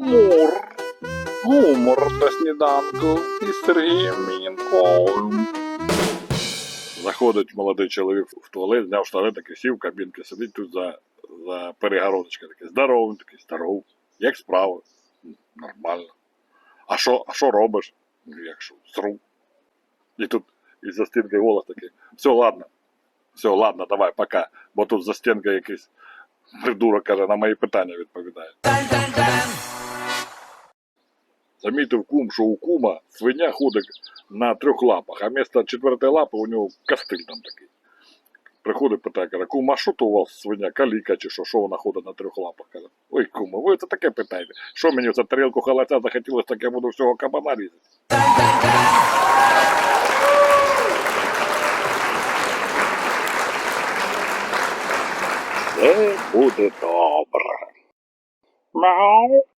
Мур. Гумор на сніданку із Сергієм Мінковим. Заходить молодий чоловік в туалет, зняв штани, такий сів кабінки, сидить тут за, за перегородочкою, такий здоровий, такий здоровий. Як справа? Нормально. А що, а що робиш? «Ну, Як що, сру. І тут із за стінки голос такий. Все, ладно. Все, ладно, давай, пока. Бо тут за стінкою якийсь придурок каже, на мої питання відповідає. Замітив кум, що у кума свиня ходить на трьох лапах, а вместо четвертої лапи у нього кастиль там такий. Приходить питає, каже, кум, а що то у вас свиня, каліка чи що, що вона ходить на трьох лапах? Каже, ой, кума, ви це таке питаєте. Що мені за тарілку халатя захотілося, так я буду всього кабана різати. Все буде добре. Мяу.